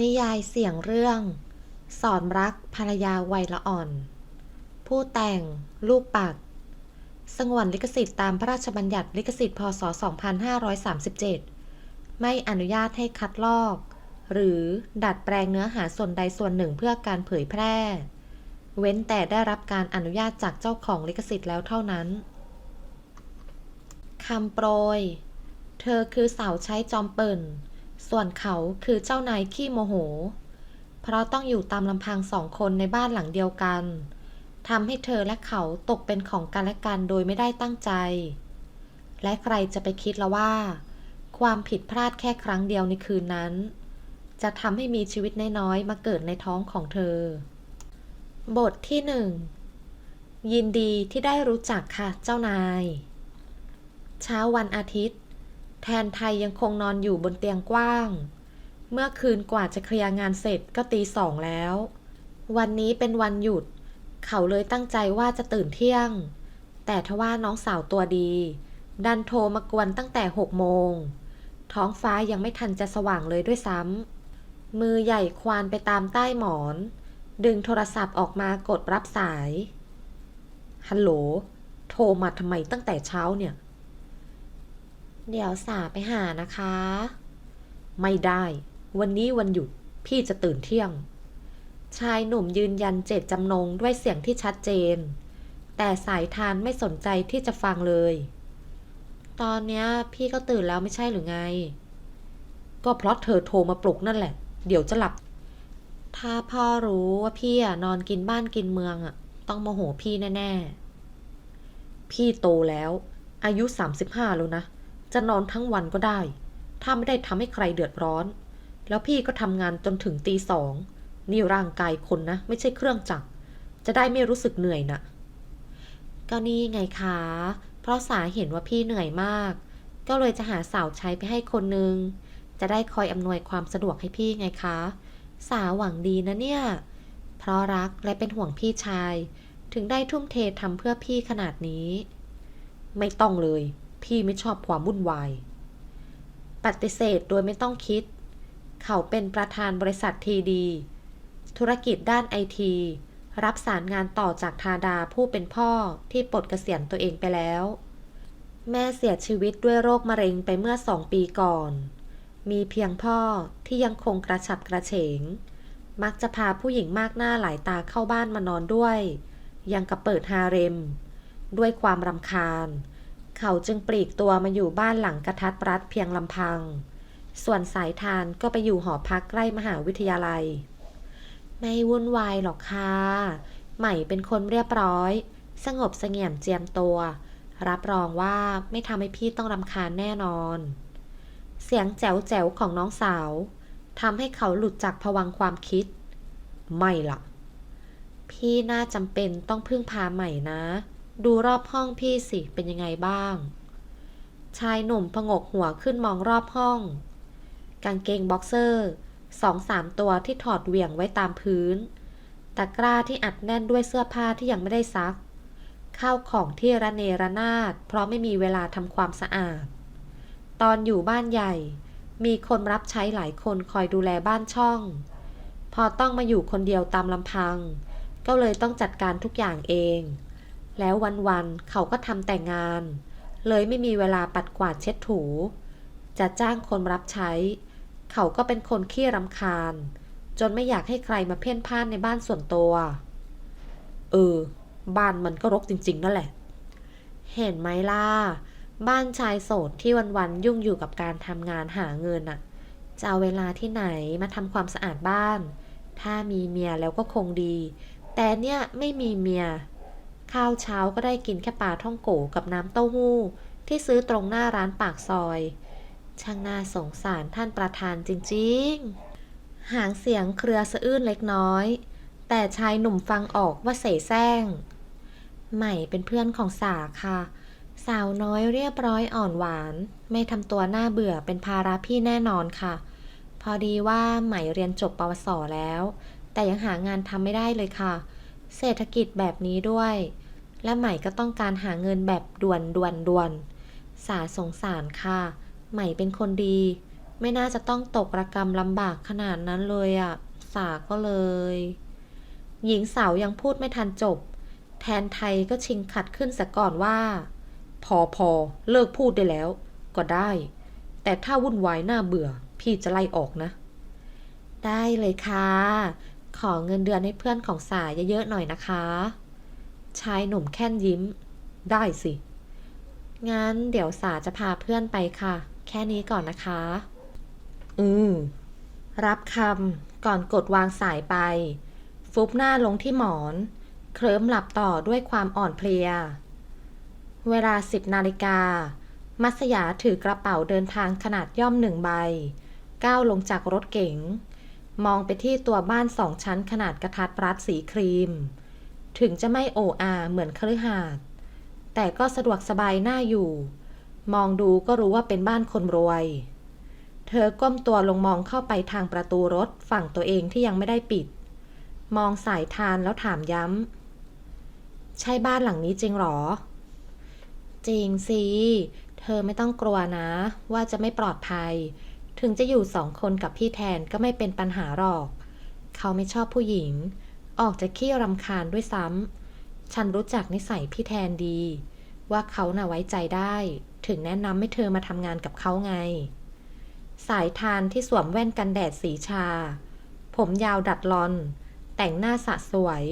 นิยายเสียงเรื่อง สอนรักภรรยาวัยละอ่อน ผู้แต่ง ลูกปัด สงวนลิขสิทธิ์ตามพระราชบัญญัติลิขสิทธิ์พศ 2537 ไม่อนุญาตให้คัดลอก หรือดัดแปลงเนื้อหาส่วนใดส่วนหนึ่งเพื่อการเผยแพร่ เว้นแต่ได้รับการอนุญาตจากเจ้าของลิขสิทธิ์แล้วเท่านั้นคำโปรย เธอคือสาวใช้จอมเปิ่น ส่วนเขาคือเจ้านายขี้โมโห เพราะต้องอยู่ตามลำพังสองคนในบ้านหลังเดียวกันทำให้เธอและเขาตกเป็นของกันและกันโดยไม่ได้ตั้งใจ และใครจะไปคิดละว่า ความผิดพลาดแค่ครั้งเดียวในคืนนั้น จะทำให้มีชีวิตน้อยๆมาเกิดในท้องของเธอ บทที่หนึ่งยินดีที่ได้รู้จักค่ะเจ้านาย เช้าวันอาทิตย์ แทนไทยยังคงนอนอยู่บนเตียงกว้าง เมื่อคืนกว่าจะเคลียร์งานเสร็จก็ตีสองแล้ว วันนี้เป็นวันหยุด เขาเลยตั้งใจว่าจะตื่นเที่ยง แต่ทว่าน้องสาวตัวดี ดันโทรมากวนตั้งแต่หกโมง ท้องฟ้ายังไม่ทันจะสว่างเลยด้วยซ้ำ มือใหญ่ควานไปตามใต้หมอน ดึงโทรศัพท์ออกมากดรับสาย ฮัลโหล โทรมาทำไมตั้งแต่เช้าเนี่ย เดี๋ยวสาไปหานะคะ ไม่ได้ วันนี้วันหยุด พี่จะตื่นเที่ยง ชายหนุ่มยืนยันเจตจำนงด้วยเสียงที่ชัดเจน แต่สายทานไม่สนใจที่จะฟังเลย ตอนเนี้ยพี่ก็ตื่นแล้วไม่ใช่หรือไง ก็เพราะเธอโทรมาปลุกนั่นแหละ เดี๋ยวจะหลับ ถ้าพ่อรู้ว่าพี่อะนอนกินบ้านกินเมืองอะต้องโมโหพี่แน่ๆ พี่โตแล้ว อายุ 35 แล้วนะ จะนอนทั้งวันก็ได้ ถ้าไม่ได้ทำให้ใครเดือดร้อน แล้วพี่ก็ทำงานจนถึงตีสอง นี่ร่างกายคนนะ ไม่ใช่เครื่องจักร จะได้ไม่รู้สึกเหนื่อยนะก็นี่ไงคะ เพราะสาเห็นว่าพี่เหนื่อยมาก ก็เลยจะหาสาวใช้ไปให้คนนึง จะได้คอยอำนวยความสะดวกให้พี่ไงคะ สาหวังดีนะเนี่ย เพราะรักและเป็นห่วงพี่ชาย ถึงได้ทุ่มเททำเพื่อพี่ขนาดนี้ ไม่ต้องเลย พี่ไม่ชอบความวุ่นวาย ปฏิเสธโดยไม่ต้องคิด เขาเป็นประธานบริษัททีดี ธุรกิจด้านไอทีรับสารงานต่อจากทาดาผู้เป็นพ่อที่ปลดเกษียณตัวเองไปแล้ว แม่เสียชีวิตด้วยโรคมะเร็งไปเมื่อสองปีก่อน มีเพียงพ่อที่ยังคงกระฉับกระเฉง มักจะพาผู้หญิงมากหน้าหลายตาเข้าบ้านมานอนด้วย ยังกับเปิดฮาเร็ม ด้วยความรำคาญ เขาจึงปลีกตัวมาอยู่บ้านหลังกระทัดรัดเพียงลำพัง ส่วนสายทานก็ไปอยู่หอพักใกล้มหาวิทยาลัย ไม่วุ่นวายหรอกค่ะใหม่เป็นคนเรียบร้อย สงบเสงี่ยมเจียมตัว รับรองว่าไม่ทำให้พี่ต้องรำคาญแน่นอน เสียงแจ๋วแจ๋วของน้องสาวทำให้เขาหลุดจากผวังความคิด ไม่ล่ะ พี่น่าจำเป็นต้องพึ่งพาใหม่นะ ดูรอบห้องพี่สิเป็นยังไงบ้าง ชายหนุ่มพงกหัวขึ้นมองรอบห้อง กางเกงบ็อกเซอร์สองสามตัวที่ถอดเหวี่ยงไว้ตามพื้น ตะกร้าที่อัดแน่นด้วยเสื้อผ้าที่ยังไม่ได้ซัก ข้าวของที่ระเนระนาด เพราะไม่มีเวลาทำความสะอาด ตอนอยู่บ้านใหญ่ มีคนรับใช้หลายคนคอยดูแลบ้านช่อง พอต้องมาอยู่คนเดียวตามลำพัง ก็เลยต้องจัดการทุกอย่างเอง แล้ววันๆเขาก็ทำแต่งาน เลยไม่มีเวลาปัดกวาดเช็ดถู จะจ้างคนรับใช้ เขาก็เป็นคนขี้รำคาญ จนไม่อยากให้ใครมาเพ่นพ่านในบ้านส่วนตัว เออ บ้านมันก็รกจริง ๆ นั่นแหละ เห็นไหมล่ะ บ้านชายโสดที่วันๆยุ่งอยู่กับการทำงานหาเงินน่ะ จะเอาเวลาที่ไหนมาทำความสะอาดบ้าน ถ้ามีเมียแล้วก็คงดี แต่เนี่ยไม่มีเมีย ข้าวเช้าก็ได้กินแค่ปลาท่องโกกับน้ำเต้าหู้ ที่ซื้อตรงหน้าร้านปากซอย ช่างน่าสงสารท่านประธานจริงๆ หางเสียงเครือสะอื้นเล็กน้อย แต่ชายหนุ่มฟังออกว่าเสแสร้ง ใหม่เป็นเพื่อนของสาค่ะ สาวน้อยเรียบร้อยอ่อนหวาน ไม่ทำตัวหน่าเบื่อเป็นภาระพี่แน่นอนค่ะ พอดีว่าใหม่เรียนจบปวสแล้ว แต่ยังหางานทำไม่ได้เลยค่ะเเศรษฐกิจแบบนี้ด้วย และใหม่ก็ต้องการหาเงินแบบด่วนด่วนด่วน สาสงสารค่ะ ใหม่เป็นคนดี ไม่น่าจะต้องตกระกรรมลำบากขนาดนั้นเลยอะสาก็เลย หญิงสาวยังพูดไม่ทันจบ แทนไทยก็ชิงขัดขึ้นซะก่อนว่า พอพอเลิกพูดได้แล้ว ก็ได้ แต่ถ้าวุ่นวายน่าเบื่อ พี่จะไล่ออกนะ ได้เลยค่ะ ขอเงินเดือนให้เพื่อนของสายเยอะๆหน่อยนะคะ ชายหนุ่มแค่นยิ้ม ได้สิ งั้นเดี๋ยวสาจะพาเพื่อนไปค่ะ แค่นี้ก่อนนะคะ อืม รับคำก่อนกดวางสายไป ฟุบหน้าลงที่หมอน เคลิ้มหลับต่อด้วยความอ่อนเพลีย เวลาสิบนาฬิกา มัสยาถือกระเป๋าเดินทางขนาดย่อมหนึ่งใบ ก้าวลงจากรถเก๋ง มองไปที่ตัวบ้านสองชั้นขนาดกระทัดรัดสีครีม ถึงจะไม่โออาเหมือนคฤหาสน์แต่ก็สะดวกสบายน่าอยู่ มองดูก็รู้ว่าเป็นบ้านคนรวย เธอก้มตัวลงมองเข้าไปทางประตูรถฝั่งตัวเองที่ยังไม่ได้ปิด มองสายทานแล้วถามย้ำ ใช่บ้านหลังนี้จริงหรอ จริงสิ เธอไม่ต้องกลัวนะ ว่าจะไม่ปลอดภัย ถึงจะอยู่สองคนกับพี่แทนก็ไม่เป็นปัญหาหรอก เขาไม่ชอบผู้หญิง ออกจะขี้รำคาญด้วยซ้ำ ฉันรู้จักนิสัยพี่แทนดี ว่าเขาน่ะไว้ใจได้ ถึงแนะนำให้เธอมาทำงานกับเขาไง สายทานที่สวมแว่นกันแดดสีชา ผมยาวดัดลอน แต่งหน้าสะสวย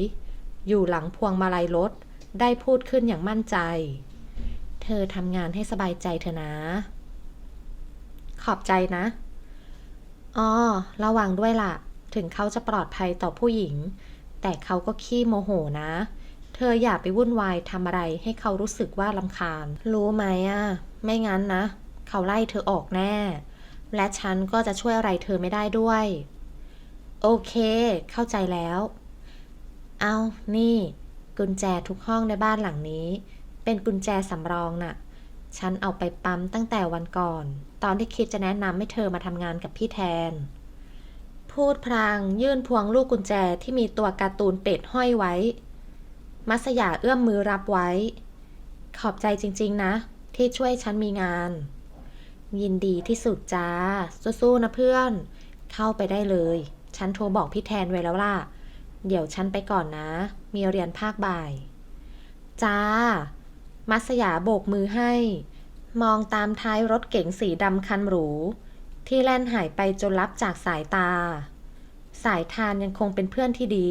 อยู่หลังพวงมาลัยรถ ได้พูดขึ้นอย่างมั่นใจ เธอทำงานให้สบายใจเธอะนะ ขอบใจนะ อ๋อ ระวังด้วยล่ะ ถึงเขาจะปลอดภัยต่อผู้หญิง แต่เขาก็ขี้โมโหนะ เธออย่าไปวุ่นวายทำอะไรให้เขารู้สึกว่าลำคาญ รู้ไหมอะ ไม่งั้นนะ เขาไล่เธอออกแน่ และฉันก็จะช่วยอะไรเธอไม่ได้ด้วย โอเค เข้าใจแล้ว เอา นี่ กุญแจทุกห้องในบ้านหลังนี้ เป็นกุญแจสำรองน่ะ ฉันเอาไปปั๊มตั้งแต่วันก่อน ตอนที่คิดจะแนะนำให้เธอมาทำงานกับพี่แทน พูดพลางยื่นพวงลูกกุญแจที่มีตัวการ์ตูนเป็ดห้อยไว้ มัสยาเอื้อมมือรับไว้ ขอบใจจริงๆนะ ที่ช่วยฉันมีงาน ยินดีที่สุดจ้า สู้ๆนะเพื่อน เข้าไปได้เลย ฉันโทรบอกพี่แทนไว้แล้วล่ะ เดี๋ยวฉันไปก่อนนะ มีเรียนภาคบ่าย จ้า มัสยาโบกมือให้ มองตามท้ายรถเก๋งสีดำคันหรู ที่แล่นหายไปจนลับจากสายตา สายทานยังคงเป็นเพื่อนที่ดี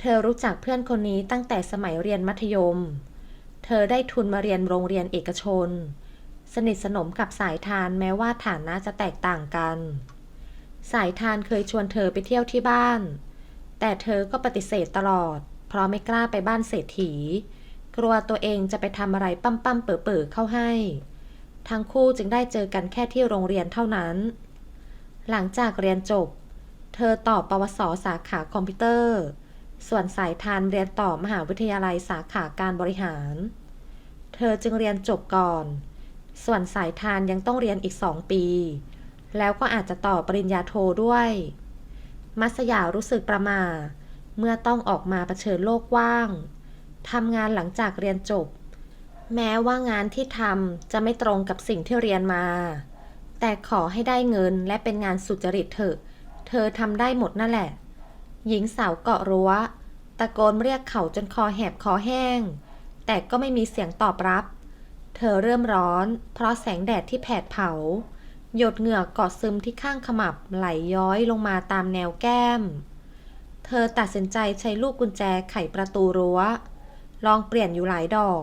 เธอรู้จักเพื่อนคนนี้ตั้งแต่สมัยเรียนมัธยม เธอได้ทุนมาเรียนโรงเรียนเอกชน สนิทสนมกับสายทานแม้ว่าฐานะจะแตกต่างกัน สายทานเคยชวนเธอไปเที่ยวที่บ้าน แต่เธอก็ปฏิเสธตลอด เพราะไม่กล้าไปบ้านเศรษฐี กลัวตัวเองจะไปทำอะไรปั้มปั้มๆเป๋อเป๋อๆเข้าให้ ทั้งคู่จึงได้เจอกันแค่ที่โรงเรียนเท่านั้น หลังจากเรียนจบ เธอต่อปวสสาขาคอมพิวเตอร์ ส่วนสายทานเรียนต่อมหาวิทยาลัยสาขาการบริหาร เธอจึงเรียนจบก่อน ส่วนสายทานยังต้องเรียนอีกสองปี แล้วก็อาจจะต่อปริญญาโทด้วย มัสยารู้สึกประมาเมื่อต้องออกมาเผชิญโลกกว้าง ทำงานหลังจากเรียนจบ แม้ว่างานที่ทำจะไม่ตรงกับสิ่งที่เรียนมา แต่ขอให้ได้เงินและเป็นงานสุจริตเถอะ เธอทำได้หมดนั่นแหละ หญิงสาวเกาะรั้ว ตะโกนเรียกเขาจนคอแหบคอแห้ง แต่ก็ไม่มีเสียงตอบรับ เธอเริ่มร้อน เพราะแสงแดดที่แผดเผา หยดเหงื่อเกาะซึมที่ข้างขมับไหลย้อยลงมาตามแนวแก้ม เธอตัดสินใจใช้ลูกกุญแจไขประตูรั้ว ลองเปลี่ยนอยู่หลายดอก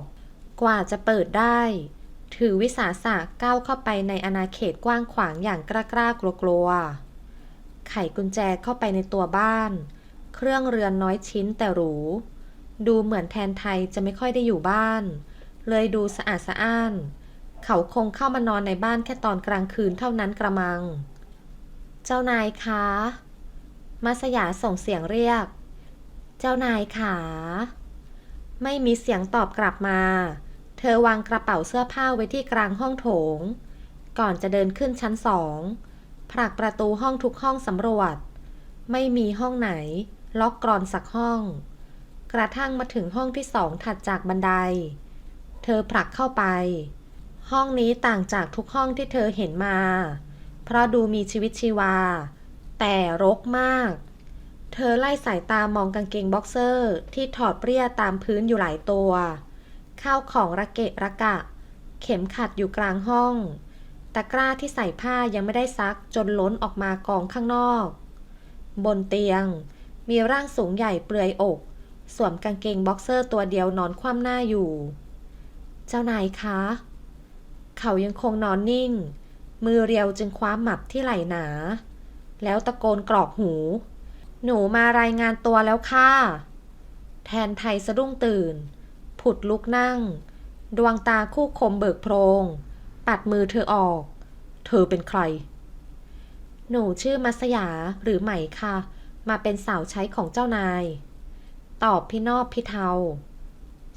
กว่าจะเปิดได้ ถือวิสาสะก้าวเข้าไปในอาณาเขตกว้างขวางอย่างกล้ากล้ากลัวกลัวๆ ไขกุญแจเข้าไปในตัวบ้าน เครื่องเรือนน้อยชิ้นแต่หรู ดูเหมือนแทนไทยจะไม่ค่อยได้อยู่บ้าน เลยดูสะอาดสะอ้าน เขาคงเข้ามานอนในบ้านแค่ตอนกลางคืนเท่านั้นกระมัง เจ้านายคะมัสยาส่งเสียงเรียก เจ้านายขา ไม่มีเสียงตอบกลับมา เธอวางกระเป๋าเสื้อผ้าไว้ที่กลางห้องโถง ก่อนจะเดินขึ้นชั้นสองผลักประตูห้องทุกห้องสำรวจ ไม่มีห้องไหน ล็อกกรอนสักห้อง กระทั่งมาถึงห้องที่สองถัดจากบันได เธอผลักเข้าไป ห้องนี้ต่างจากทุกห้องที่เธอเห็นมา เพราะดูมีชีวิตชีวา แต่รกมาก เธอไล่สายตามองกางเกงบ็อกเซอร์ ที่ถอดเปรี้ยตามพื้นอยู่หลายตัว ข้าวของระเกะระกะ เข็มขัดอยู่กลางห้อง ตะกร้าที่ใส่ผ้ายังไม่ได้ซักจนล้นออกมากองข้างนอก บนเตียง มีร่างสูงใหญ่เปลือยอก สวมกางเกงบ็อกเซอร์ตัวเดียวนอนคว่ำหน้าอยู่ เจ้านายคะ เขายังคงนอนนิ่ง มือเรียวจึงคว้าหมับที่ไหล่หนา แล้วตะโกนกรอกหู หนูมารายงานตัวแล้วค่ะ แทนไทยสะดุ้งตื่น ผุดลุกนั่ง ดวงตาคู่คมเบิกโพรง ปัดมือเธอออก เธอเป็นใคร หนูชื่อมัสยาหรือไหมค่ะ มาเป็นสาวใช้ของเจ้านาย ตอบพี่นอบพี่เทา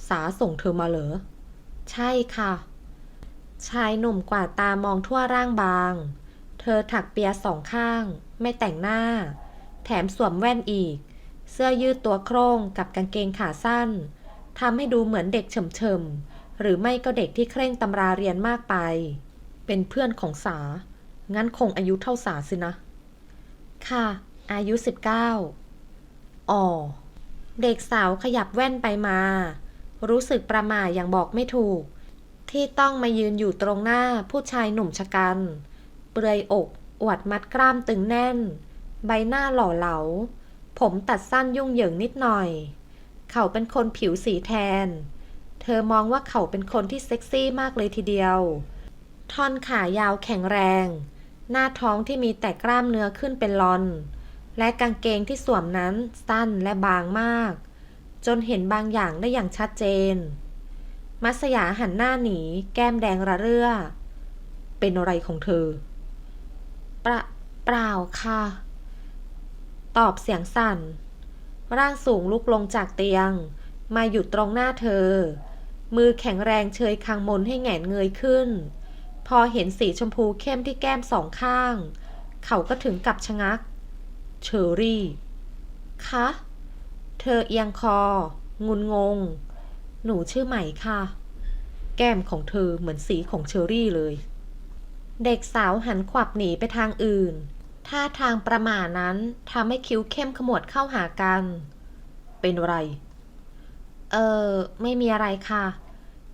สาส่งเธอมาเหรอ ใช่ค่ะ ชายหนุ่มกวาดตามองทั่วร่างบาง เธอถักเปียสองข้าง ไม่แต่งหน้า แถมสวมแว่นอีก เสื้อยืดตัวโครงกับกางเกงขาสั้นทำให้ดูเหมือนเด็กเฉมๆ หรือไม่ก็เด็กที่เคร่งตำราเรียนมากไป เป็นเพื่อนของสา งั้นคงอายุเท่าสาสินะ ค่ะ อายุ 19อ๋อเด็กสาวขยับแว่นไปมา รู้สึกประหม่าอย่างบอกไม่ถูก ที่ต้องมายืนอยู่ตรงหน้าผู้ชายหนุ่มชะกัน เปลือยอก อวดมัดกล้ามตึงแน่น ใบหน้าหล่อเหลา ผมตัดสั้นยุ่งเหยิงนิดหน่อย เขาเป็นคนผิวสีแทน เธอมองว่าเขาเป็นคนที่เซ็กซี่มากเลยทีเดียว ท่อนขายาวแข็งแรง หน้าท้องที่มีแต่กล้ามเนื้อขึ้นเป็นลอน และกางเกงที่สวมนั้นสั้นและบางมาก จนเห็นบางอย่างได้อย่างชัดเจน มัสยาหันหน้าหนี แก้มแดงระเรื่อ เป็นอะไรของเธอปล่าเปล่าค่ะ ตอบเสียงสั่น ร่างสูงลุกลงจากเตียง มาหยุดตรงหน้าเธอ มือแข็งแรงเชยคางมนให้แงนเงยขึ้น พอเห็นสีชมพูเข้มที่แก้มสองข้าง เขาก็ถึงกับชะงัก เชอรี่ คะ เธอเอียงคอ งุนงง หนูชื่อใหม่ค่ะ แก้มของเธอเหมือนสีของเชอรี่เลย เด็กสาวหันขวับหนีไปทางอื่น ท่าทางประหม่านั้นทำให้คิ้วเข้มขมวดเข้าหากัน เป็นไร เออ ไม่มีอะไรค่ะ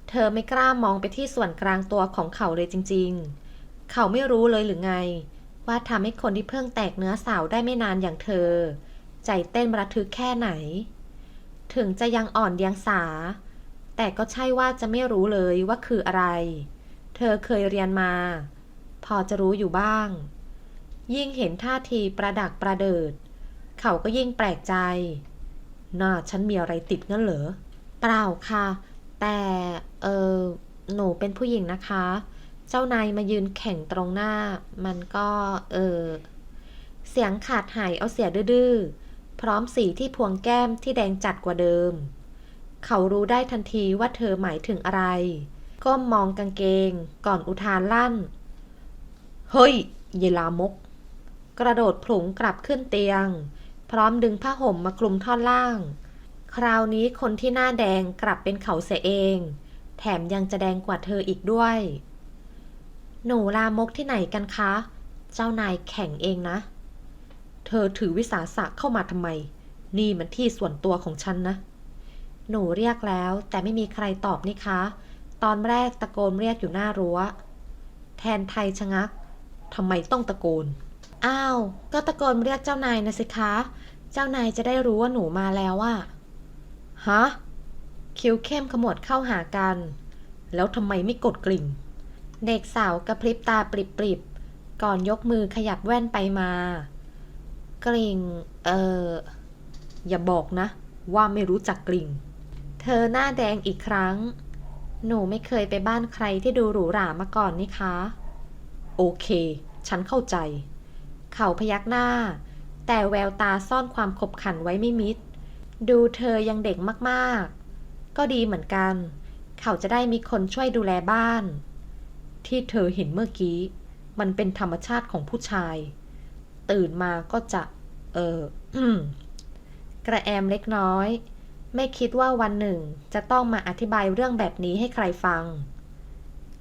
เธอไม่กล้ามองไปที่ส่วนกลางตัวของเขาเลยจริง ๆ เขาไม่รู้เลยหรือไง ว่าทำให้คนที่เพิ่งแตกเนื้อสาวได้ไม่นานอย่างเธอ ใจเต้นระทึกแค่ไหน ถึงจะยังอ่อนเดียงสา แต่ก็ใช่ว่าจะไม่รู้เลยว่าคืออะไร เธอเคยเรียนมา พอจะรู้อยู่บ้าง ยิ่งเห็นท่าทีประดักประเดิด เขาก็ยิ่งแปลกใจน้าฉันมีอะไรติดงั้นเหรอ เปล่าค่ะ แต่เออหนูเป็นผู้หญิงนะคะ เจ้านายมายืนแข่งตรงหน้า มันก็เออเสียงขาดหายเอาเสียดื้อพร้อมสีที่พวงแก้มที่แดงจัดกว่าเดิม เขารู้ได้ทันทีว่าเธอหมายถึงอะไร ก้มมองกางเกงก่อนอุทานลั่น เฮ้ย เยลามก กระโดดผลุงกลับขึ้นเตียง พร้อมดึงผ้าห่มมาคลุมท่อนล่าง คราวนี้คนที่หน้าแดงกลับเป็นเขาเสียเอง แถมยังจะแดงกว่าเธออีกด้วย หนูลามกที่ไหนกันคะ เจ้านายแข่งเองนะ เธอถือวิสาสะเข้ามาทำไม นี่มันที่ส่วนตัวของฉันนะ หนูเรียกแล้วแต่ไม่มีใครตอบนี่คะ ตอนแรกตะโกนเรียกอยู่หน้ารั้ว แทนไทยชะงักทำไมต้องตะโกน อ้าว ก็ตะโกนเรียกเจ้านายนะสิคะ เจ้านายจะได้รู้ว่าหนูมาแล้วอะฮะ คิ้วเข้มขมวดเข้าหากัน แล้วทำไมไม่กดกลิ่ง เด็กสาวกระพริบตาปริบๆ ก่อนยกมือขยับแว่นไปมา กลิ่ง เออ อย่าบอกนะ ว่าไม่รู้จักกลิ่ง เธอหน้าแดงอีกครั้ง หนูไม่เคยไปบ้านใครที่ดูหรูหรามาก่อนนี่คะ โอเค ฉันเข้าใจ เขาพยักหน้า แต่แววตาซ่อนความขบขันไว้ไม่มิด ดูเธอยังเด็กมากๆ ก็ดีเหมือนกัน เขาจะได้มีคนช่วยดูแลบ้าน ที่เธอเห็นเมื่อกี้ มันเป็นธรรมชาติของผู้ชาย ตื่นมาก็จะ เออกระแอมเล็กน้อย ไม่คิดว่าวันหนึ่งจะต้องมาอธิบายเรื่องแบบนี้ให้ใครฟัง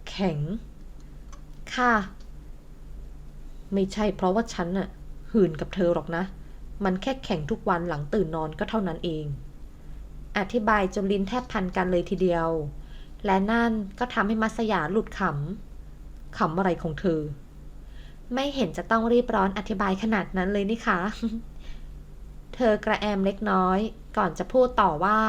แข็ง ค่ะ ไม่ใช่เพราะว่าฉันน่ะหื่นกับเธอหรอกนะ มันแค่แข่งทุกวันหลังตื่นนอนก็เท่านั้นเอง อธิบายจนลิ้นแทบพันกันเลยทีเดียว และนั่นก็ทำให้มัสยาหลุดขำ ขำอะไรของเธอ ไม่เห็นจะต้องรีบร้อนอธิบายขนาดนั้นเลยนี่คะ เธอกระแอมเล็กน้อย ก่อนจะพูดต่อว่า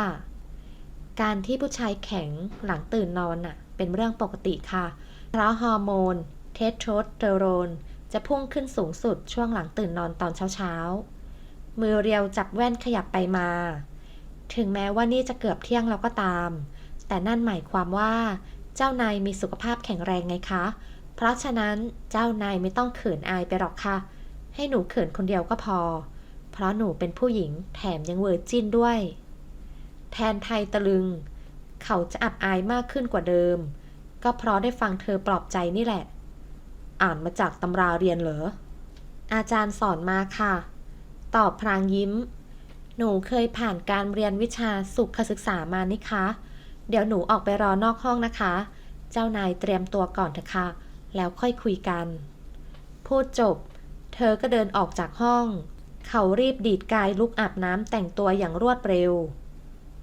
การที่ผู้ชายแข็งหลังตื่นนอนน่ะ เป็นเรื่องปกติค่ะ เพราะฮอร์โมน เทสโทสเตอโรน จะพุ่งขึ้นสูงสุดช่วงหลังตื่นนอนตอนเช้าๆ มือเรียวจับแว่นขยับไปมา ถึงแม้ว่านี่จะเกือบเที่ยงแล้วก็ตาม แต่นั่นหมายความว่า เจ้านายมีสุขภาพแข็งแรงไงคะ เพราะฉะนั้นเจ้านายไม่ต้องเขินอายไปหรอกค่ะ ให้หนูเขินคนเดียวก็พอ เพราะหนูเป็นผู้หญิงแถมยังเวอร์จินด้วย แทนไทยตะลึง เขาจะอับอายมากขึ้นกว่าเดิม ก็เพราะได้ฟังเธอปลอบใจนี่แหละ อ่านมาจากตำราเรียนเหรอ อาจารย์สอนมาค่ะ ตอบพรางยิ้ม หนูเคยผ่านการเรียนวิชาสุขศึกษามานี่คะ เดี๋ยวหนูออกไปรอนอกห้องนะคะ เจ้านายเตรียมตัวก่อนเถอะค่ะ แล้วค่อยคุยกัน พูดจบ เธอก็เดินออกจากห้อง เขารีบดีดกายลุกอาบน้ำแต่งตัวอย่างรวดเร็ว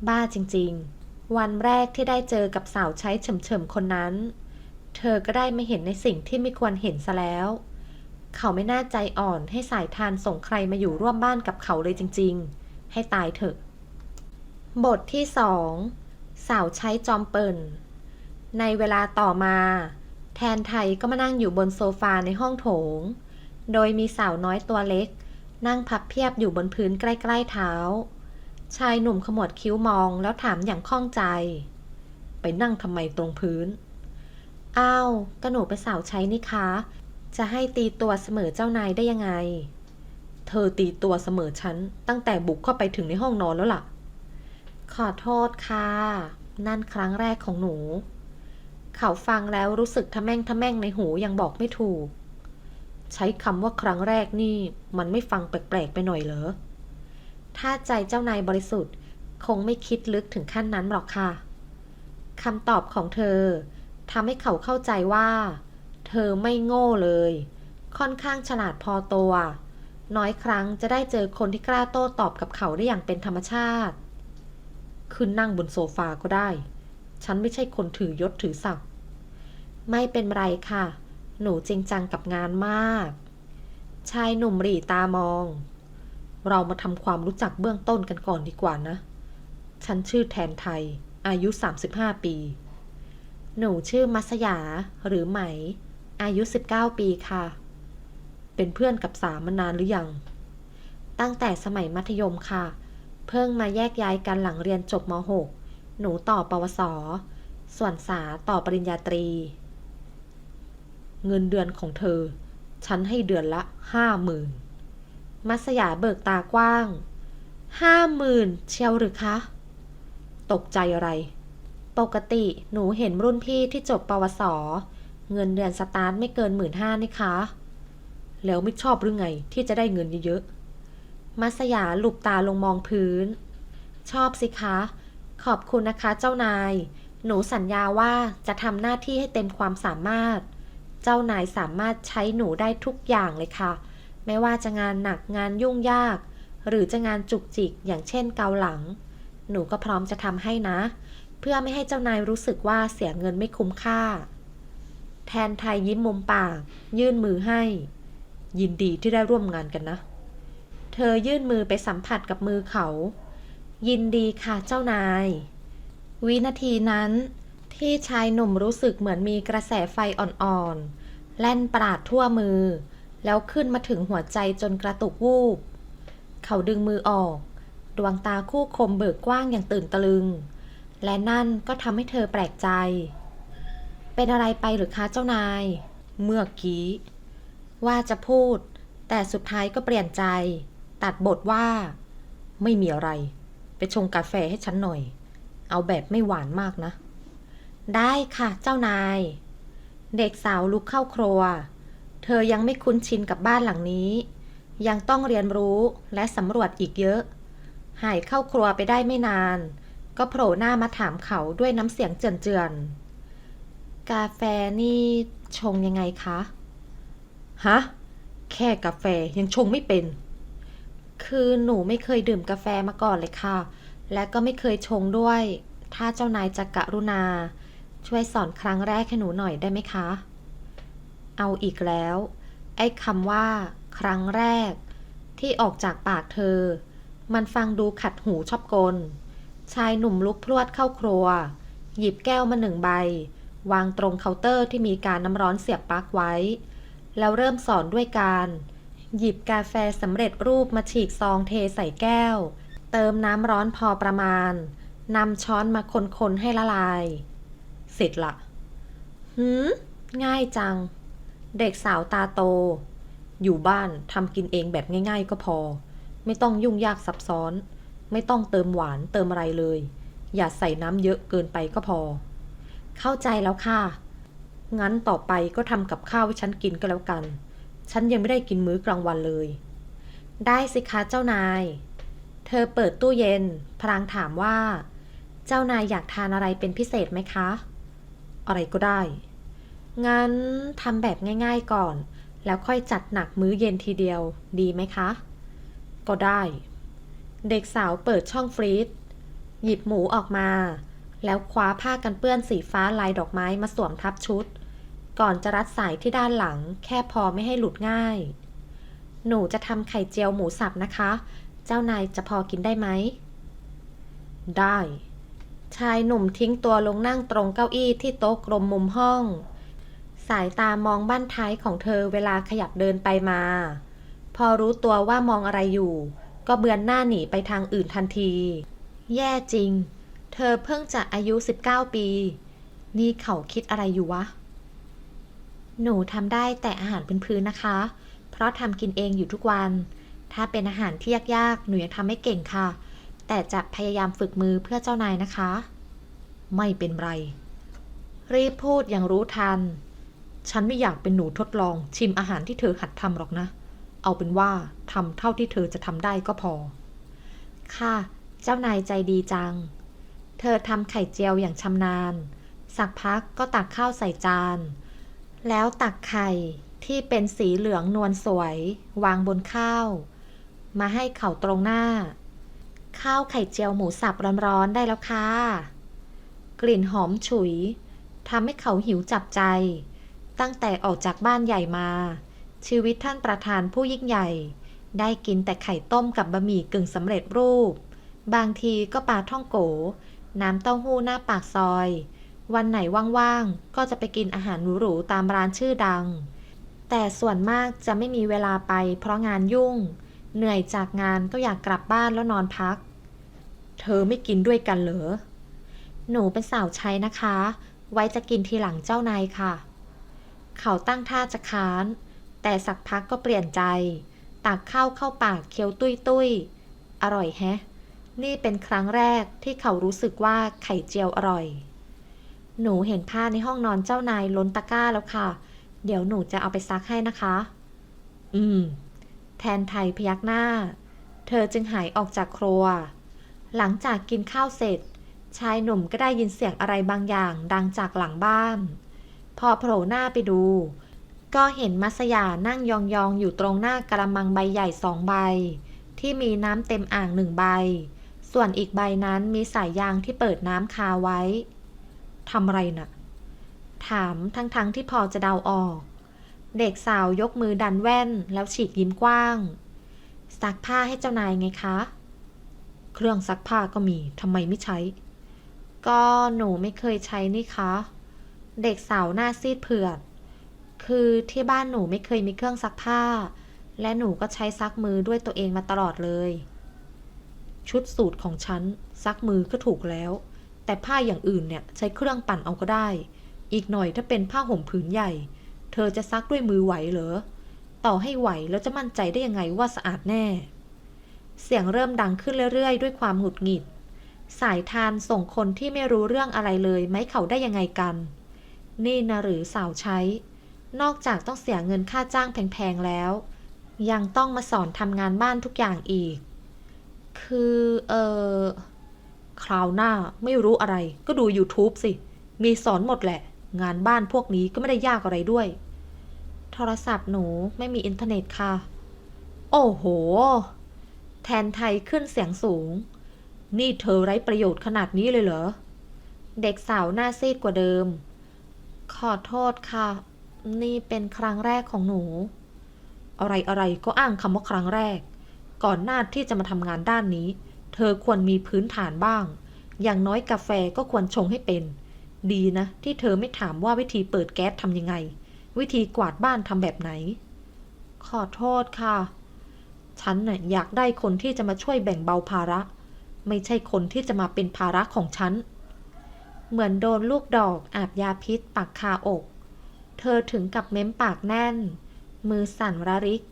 บ้าจริงๆ วันแรกที่ได้เจอกับสาวใช้เฉมๆคนนั้น เธอก็ได้ไม่เห็นในสิ่งที่ไม่ควรเห็นซะแล้ว เขาไม่น่าใจอ่อนให้สายทานส่งใครมาอยู่ร่วมบ้านกับเขาเลยจริง ๆ ให้ตายเถอะ บทที่สองสาวใช้จอมเปิ่นในเวลาต่อมา แทนไทยก็มานั่งอยู่บนโซฟาในห้องโถง โดยมีสาวน้อยตัวเล็ก นั่งพับเพียบอยู่บนพื้นใกล้ๆเท้า ชายหนุ่มขมวดคิ้วมองแล้วถามอย่างข้องใจ ไปนั่งทำไมตรงพื้น อ้าวก็หนูเป็นสาวใช้นี่คะ จะให้ตีตัวเสมอเจ้านายได้ยังไง เธอตีตัวเสมอฉัน ตั้งแต่บุกเข้าไปถึงในห้องนอนแล้วล่ะ ขอโทษค่ะ นั่นครั้งแรกของหนู เขาฟังแล้วรู้สึกทะแม่งทะแม่งในหูยังบอกไม่ถูก ใช้คำว่าครั้งแรกนี่ มันไม่ฟังแปลกๆไปหน่อยเหรอ ถ้าใจเจ้านายบริสุทธิ์ คงไม่คิดลึกถึงขั้นนั้นหรอกค่ะคำตอบของเธอ ทำให้เขาเข้าใจว่า เธอไม่โง่เลย ค่อนข้างฉลาดพอตัว น้อยครั้งจะได้เจอคนที่กล้าโต้ตอบกับเขาได้อย่างเป็นธรรมชาติ ขึ้นนั่งบนโซฟาก็ได้ ฉันไม่ใช่คนถือยศถือศักดิ์ไม่เป็นไรค่ะ หนูจริงจังกับงานมาก ชายหนุ่มหรีตามอง เรามาทำความรู้จักเบื้องต้นกันก่อนดีกว่านะ ฉันชื่อแทนไทย อายุ 35 ปี หนูชื่อมัสยาหรือไหม อายุ 19 ปีค่ะ เป็นเพื่อนกับสามมานานหรือยัง ตั้งแต่สมัยมัธยมค่ะ เพิ่งมาแยกย้ายกันหลังเรียนจบม .6 หนูต่อปวส ส่วนสาต่อปริญญาตรี เงินเดือนของเธอ ฉันให้เดือนละห้าหมื่นมัสยาเบิกตากว้างห้าหมื่นเชียวหรือคะ ตกใจอะไร ปกติหนูเห็นรุ่นพี่ที่จบปวส เงินเดือนสตาร์ทไม่เกินหมื่นห้านี่คะ แล้วไม่ชอบหรือไงที่จะได้เงินเยอะๆ มัสยาหลุบตาลงมองพื้น ชอบสิคะ ขอบคุณนะคะเจ้านาย หนูสัญญาว่าจะทำหน้าที่ให้เต็มความสามารถ เจ้านายสามารถใช้หนูได้ทุกอย่างเลยค่ะ ไม่ว่าจะงานหนักงานยุ่งยาก หรือจะงานจุกจิกอย่างเช่นเกาหลัง หนูก็พร้อมจะทำให้นะ เพื่อไม่ให้เจ้านายรู้สึกว่าเสียเงินไม่คุ้มค่า แทนไทยยิ้มมุมปาก ยื่นมือให้ ยินดีที่ได้ร่วมงานกันนะ เธอยื่นมือไปสัมผัสกับมือเขา ยินดีค่ะเจ้านาย วินาทีนั้น ที่ชายหนุ่มรู้สึกเหมือนมีกระแสไฟอ่อนๆ แล่นปราดทั่วมือ แล้วขึ้นมาถึงหัวใจจนกระตุกวูบ เขาดึงมือออก ดวงตาคู่คมเบิกกว้างอย่างตื่นตะลึง และนั่นก็ทำให้เธอแปลกใจ เป็นอะไรไปหรือคะเจ้านาย เมื่อกี้ ว่าจะพูด แต่สุดท้ายก็เปลี่ยนใจ ตัดบทว่า ไม่มีอะไร ไปชงกาแฟให้ฉันหน่อย เอาแบบไม่หวานมากนะ ได้ค่ะเจ้านาย เด็กสาวลุกเข้าครัว เธอยังไม่คุ้นชินกับบ้านหลังนี้ ยังต้องเรียนรู้และสำรวจอีกเยอะ หายเข้าครัวไปได้ไม่นาน ก็โผล่หน้ามาถามเขาด้วยน้ำเสียงเจือนๆ กาแฟนี่ชงยังไงคะ ฮะ แค่กาแฟยังชงไม่เป็น คือหนูไม่เคยดื่มกาแฟมาก่อนเลยค่ะ และก็ไม่เคยชงด้วย ถ้าเจ้านายจะกรุณา ช่วยสอนครั้งแรกให้หนูหน่อยได้ไหมคะ เอาอีกแล้ว ไอ้คำว่า ครั้งแรก ที่ออกจากปากเธอ มันฟังดูขัดหูชอบกล ชายหนุ่มลุกพรวดเข้าครัว หยิบแก้วมาหนึ่งใบ วางตรงเคาน์เตอร์ที่มีการน้ำร้อนเสียบปลั๊กไว้ แล้วเริ่มสอนด้วยการ หยิบกาแฟสำเร็จรูปมาฉีกซองเทใส่แก้ว เติมน้ำร้อนพอประมาณนำช้อนมาคนๆให้ละลาย เสร็จละหืมง่ายจัง เด็กสาวตาโต อยู่บ้านทำกินเองแบบง่าย ๆ ก็พอ ไม่ต้องยุ่งยากซับซ้อน ไม่ต้องเติมหวานเติมอะไรเลย อย่าใส่น้ำเยอะเกินไปก็พอ เข้าใจแล้วค่ะ งั้นต่อไปก็ทำกับข้าวให้ฉันกินก็แล้วกัน ฉันยังไม่ได้กินมื้อกลางวันเลย ได้สิคะเจ้านาย เธอเปิดตู้เย็นพลางถามว่า เจ้านายอยากทานอะไรเป็นพิเศษไหมคะ อะไรก็ได้ งั้นทำแบบง่ายๆก่อน แล้วค่อยจัดหนักมื้อเย็นทีเดียวดีไหมคะ ก็ได้ เด็กสาวเปิดช่องฟรีซหยิบหมูออกมา แล้วคว้าผ้ากันเปื้อนสีฟ้าลายดอกไม้มาสวมทับชุด ก่อนจะรัดสายที่ด้านหลัง แค่พอไม่ให้หลุดง่าย หนูจะทำไข่เจียวหมูสับนะคะ เจ้านายจะพอกินได้ไหม ได้ ชายหนุ่มทิ้งตัวลงนั่งตรงเก้าอี้ที่โต๊ะกลมมุมห้อง สายตามองบ้านท้ายของเธอเวลาขยับเดินไปมา พอรู้ตัวว่ามองอะไรอยู่ ก็เบือนหน้าหนีไปทางอื่นทันที แย่จริง เธอเพิ่งจะอายุ 19 ปี นี่เขาคิดอะไรอยู่วะ หนูทำได้แต่อาหารพื้นๆนะคะ เพราะทำกินเองอยู่ทุกวัน ถ้าเป็นอาหารที่ยากๆ หนูยังทำไม่เก่งค่ะ แต่จะพยายามฝึกมือเพื่อเจ้านายนะคะ ไม่เป็นไร รีบพูดอย่างรู้ทัน ฉันไม่อยากเป็นหนูทดลองชิมอาหารที่เธอหัดทำหรอกนะ เอาเป็นว่าทำเท่าที่เธอจะทำได้ก็พอ ค่ะ เจ้านายใจดีจัง เธอทำไข่เจียวอย่างชำนาญ สักพักก็ตักข้าวใส่จาน แล้วตักไข่ที่เป็นสีเหลืองนวลสวย วางบนข้าว มาให้เขาตรงหน้า ข้าวไข่เจียวหมูสับร้อนๆได้แล้วค่ะ กลิ่นหอมฉุยทำให้เขาหิวจับใจ ตั้งแต่ออกจากบ้านใหญ่มา ชีวิตท่านประธานผู้ยิ่งใหญ่ ได้กินแต่ไข่ต้มกับบะหมี่กึ่งสำเร็จรูป บางทีก็ปลาท่องโก น้ำเต้าหู้หน้าปากซอย วันไหนว่างๆ ก็จะไปกินอาหารหรูๆตามร้านชื่อดัง แต่ส่วนมากจะไม่มีเวลาไปเพราะงานยุ่ง เหนื่อยจากงานก็อยากกลับบ้านแล้วนอนพัก เธอไม่กินด้วยกันเหรอ หนูเป็นสาวใช้นะคะ ไว้จะกินทีหลังเจ้านายค่ะ เขาตั้งท่าจะค้าน แต่สักพักก็เปลี่ยนใจ ตักข้าวเข้าปากเคี้ยวตุ้ยตุ้ยอร่อยแฮะ นี่เป็นครั้งแรกที่เขารู้สึกว่าไข่เจียวอร่อย หนูเห็นผ้าในห้องนอนเจ้านายล้นตะกร้าแล้วค่ะ เดี๋ยวหนูจะเอาไปซักให้นะคะ อืม แทนไทยพยักหน้า เธอจึงหายออกจากครัว หลังจากกินข้าวเสร็จ ชายหนุ่มก็ได้ยินเสียงอะไรบางอย่างดังจากหลังบ้าน พอโผล่หน้าไปดู ก็เห็นมัสยานั่งยองๆ อยู่ตรงหน้ากระมังใบใหญ่สองใบ ที่มีน้ำเต็มอ่างหนึ่งใบ ส่วนอีกใบนั้นมีสายยางที่เปิดน้ำคาไว้ทำอะไรน่ะ ถามทั้งๆที่พอจะเดาออก เด็กสาวยกมือดันแว่นแล้วฉีกยิ้มกว้าง ซักผ้าให้เจ้านายไงคะ เครื่องซักผ้าก็มีทำไมไม่ใช้ ก็หนูไม่เคยใช้นี่คะ เด็กสาวหน้าซีดเผือด คือที่บ้านหนูไม่เคยมีเครื่องซักผ้า และหนูก็ใช้ซักมือด้วยตัวเองมาตลอดเลย ชุดสูตรของฉันซักมือก็ถูกแล้ว แต่ผ้าอย่างอื่นเนี่ยใช้เครื่องปั่นเอาก็ได้ อีกหน่อยถ้าเป็นผ้าห่มผืนใหญ่ เธอจะซักด้วยมือไหวเหรอ ต่อให้ไหวแล้วจะมั่นใจได้ยังไงว่าสะอาดแน่ เสียงเริ่มดังขึ้นเรื่อยๆ ด้วยความหงุดหงิด สายทานส่งคนที่ไม่รู้เรื่องอะไรเลยไหมเขาได้ยังไงกัน นี่นะหรือสาวใช้ นอกจากต้องเสียเงินค่าจ้างแพงๆแล้ว ยังต้องมาสอนทำงานบ้านทุกอย่างอีก คือ เออคราวหน้าไม่รู้อะไร ก็ดู YouTube สิ มีสอนหมดแหละ งานบ้านพวกนี้ก็ไม่ได้ยากอะไรด้วย โทรศัพท์หนูไม่มีอินเทอร์เน็ตค่ะ โอ้โห แทนไทยขึ้นเสียงสูง นี่เธอไร้ประโยชน์ขนาดนี้เลยเหรอ เด็กสาวหน้าซีดกว่าเดิม ขอโทษค่ะ นี่เป็นครั้งแรกของหนู อะไรอะไรก็อ้างคำว่าครั้งแรก ก่อนหน้าที่จะมาทำงานด้านนี้ เธอควรมีพื้นฐานบ้าง อย่างน้อยกาแฟก็ควรชงให้เป็น ดีนะ ที่เธอไม่ถามว่าวิธีเปิดแก๊สทำยังไง วิธีกวาดบ้านทำแบบไหน ขอโทษค่ะ ฉันน่ะอยากได้คนที่จะมาช่วยแบ่งเบาภาระ ไม่ใช่คนที่จะมาเป็นภาระของฉัน เหมือนโดนลูกดอกอาบยาพิษปักคาอก เธอถึงกับเม้มปากแน่น มือสั่นระริก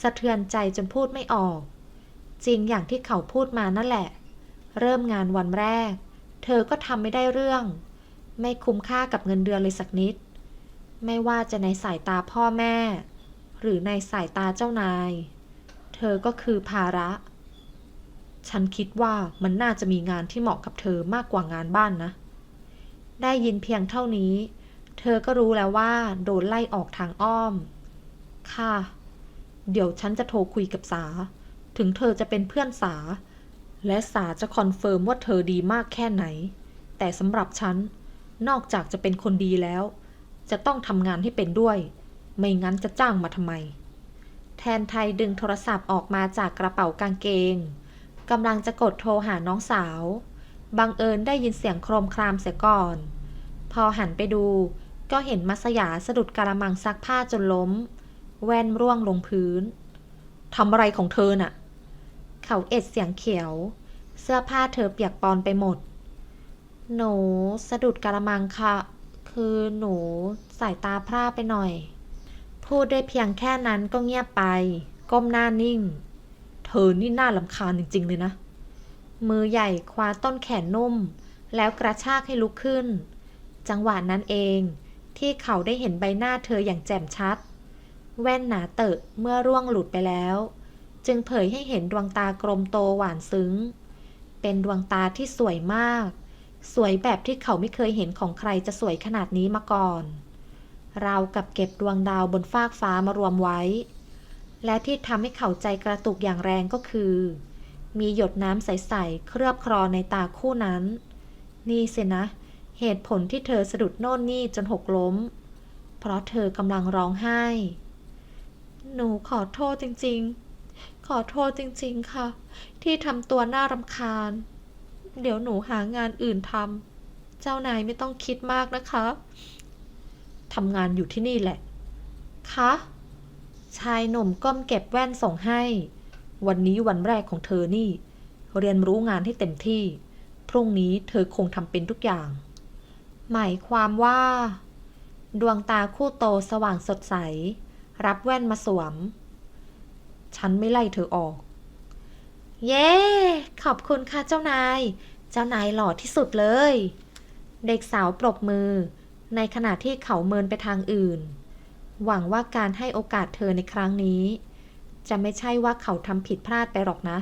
สะเทือนใจจนพูดไม่ออก จริงอย่างที่เขาพูดมานั่นแหละ เริ่มงานวันแรก เธอก็ทำไม่ได้เรื่อง ไม่คุ้มค่ากับเงินเดือนเลยสักนิด ไม่ว่าจะในสายตาพ่อแม่ หรือในสายตาเจ้านาย เธอก็คือภาระ ฉันคิดว่ามันน่าจะมีงานที่เหมาะกับเธอมากกว่างานบ้านนะ ได้ยินเพียงเท่านี้ เธอก็รู้แล้วว่าโดนไล่ออกทางอ้อม ค่ะ เดี๋ยวฉันจะโทรคุยกับสา ถึงเธอจะเป็นเพื่อนสา และสาจะคอนเฟิร์มว่าเธอดีมากแค่ไหน แต่สำหรับฉัน นอกจากจะเป็นคนดีแล้ว จะต้องทำงานให้เป็นด้วย ไม่งั้นจะจ้างมาทำไม แทนไทยดึงโทรศัพท์ออกมาจากกระเป๋ากางเกงกำลังจะกดโทรหาน้องสาว บังเอิญได้ยินเสียงโครมครามเสียก่อน พอหันไปดู ก็เห็นมัสยาสะดุดกระมังซักผ้าจนล้ม แว่นร่วงลงพื้นทำอะไรของเธอน่ะ เขาเอ็ดเสียงเขียว เสื้อผ้าเธอเปียกปอนไปหมด หนูสะดุดกระมังค่ะ คือหนูสายตาพร่าไปหน่อย พูดได้เพียงแค่นั้นก็เงียบไป ก้มหน้านิ่ง เธอนี่น่าลำคาญจริง ๆ เลยนะ มือใหญ่คว้าต้นแขนนุ่ม แล้วกระชากให้ลุกขึ้น จังหวะนั้นเองที่เขาได้เห็นใบหน้าเธออย่างแจ่มชัด แว่นหนาเตอะเมื่อร่วงหลุดไปแล้ว จึงเผยให้เห็นดวงตากลมโตหวานซึ้ง เป็นดวงตาที่สวยมาก สวยแบบที่เขาไม่เคยเห็นของใครจะสวยขนาดนี้มาก่อนราวกับเก็บดวงดาวบนฟากฟ้ามารวมไว้ และที่ทำให้เขาใจกระตุกอย่างแรงก็คือ มีหยดน้ำใส ๆ เคลือบคลอในตาคู่นั้น นี่สินะเหตุผลที่เธอสะดุดโน่นนี่จนหกล้ม เพราะเธอกำลังร้องไห้ หนูขอโทษจริงๆ ขอโทษจริงๆ ค่ะ ที่ทำตัวน่ารำคาญ เดี๋ยวหนูหางานอื่นทำ เจ้านายไม่ต้องคิดมากนะคะ ทำงานอยู่ที่นี่แหละ คะ ชายหนุ่มก้มเก็บแว่นส่งให้ วันนี้วันแรกของเธอนี่ เรียนรู้งานให้เต็มที่ พรุ่งนี้เธอคงทำเป็นทุกอย่าง หมายความว่า ดวงตาคู่โตสว่างสดใส รับแว่นมาสวม ฉันไม่ไล่เธอออก เย้ ขอบคุณค่ะเจ้านาย เจ้านายหล่อที่สุดเลย เด็กสาวปรบมือ ในขณะที่เขาเมินไปทางอื่น หวังว่าการให้โอกาสเธอในครั้งนี้ จะไม่ใช่ว่าเขาทำผิดพลาดไปหรอกนะ